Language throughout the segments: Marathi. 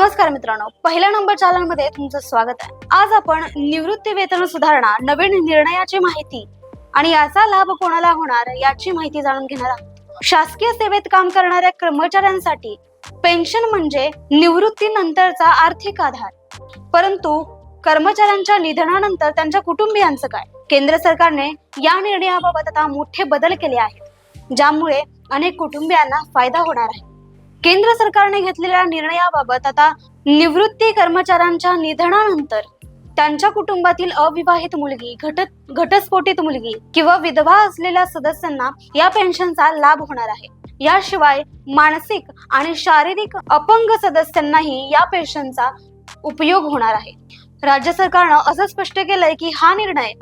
नमस्कार मित्रांनो पहिल्या नंबर चॅनलमध्ये तुमचं स्वागत आहे. आज आपण निवृत्ती वेतन सुधारणा नवीन निर्णयाची माहिती आणि याचा लाभ कोणाला होणार याची माहिती जाणून घेणार आहोत. शासकीय सेवेत काम करणाऱ्या कर्मचाऱ्यांसाठी पेन्शन म्हणजे निवृत्तीनंतरचा आर्थिक आधार. परंतु कर्मचाऱ्यांच्या निधनानंतर त्यांच्या कुटुंबियांचं काय? केंद्र सरकारने या निर्णयाबाबत आता मोठे बदल केले आहेत ज्यामुळे अनेक कुटुंबियांना फायदा होणार आहे. केंद्र सरकारने घेतलेल्या निर्णयाबाबत आता निवृत्ती कर्मचाऱ्यांच्या निधनानंतर त्यांच्या कुटुंबातील अविवाहित मुलगी घटत घटस्फोटित मुलगी किंवा विधवा असलेल्या सदस्यांना या पेन्शनचा लाभ होणार आहे. याशिवाय मानसिक आणि शारीरिक अपंग सदस्यांनाही या पेन्शनचा उपयोग होणार आहे. राज्य सरकारनं असं स्पष्ट केलंय की हा निर्णय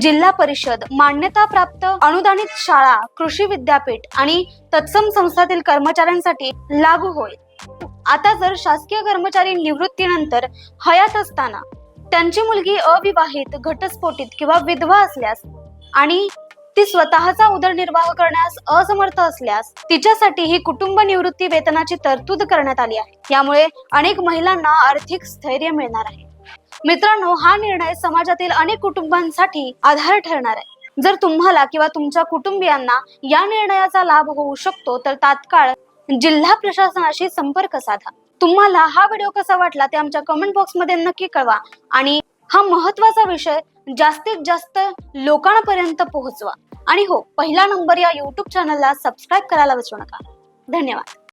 जिल्हा परिषद मान्यता प्राप्त अनुदानित शाळा कृषी विद्यापीठ आणि तत्सम संस्थातील कर्मचाऱ्यांसाठी लागू होईल. आता जर शासकीय कर्मचारी निवृत्तीनंतर हयात असताना त्यांची मुलगी अविवाहित घटस्फोटित किंवा विधवा असल्यास आणि ती स्वतःचा उदरनिर्वाह करण्यास असमर्थ असल्यास तिच्यासाठी ही कुटुंब निवृत्ती वेतनाची तरतूद करण्यात आली आहे. यामुळे अनेक महिलांना आर्थिक स्थैर्य मिळणार आहे. मित्रांनो हा निर्णय समाजातील अनेक कुटुंबांसाठी आधार ठरणार आहे. जर तुम्हाला किंवा तुमच्या कुटुंबियांना या निर्णयाचा लाभ होऊ शकतो तर तात्काळ जिल्हा प्रशासनाशी संपर्क साधा. तुम्हाला हा व्हिडिओ कसा वाटला ते आमच्या कमेंट बॉक्समध्ये नक्की कळवा आणि हा महत्त्वाचा विषय जास्तीत जास्त लोकांपर्यंत पोहोचवा. आणि हो पहिला नंबर या युट्यूब चॅनलला सबस्क्राईब करायला विसरू नका. धन्यवाद.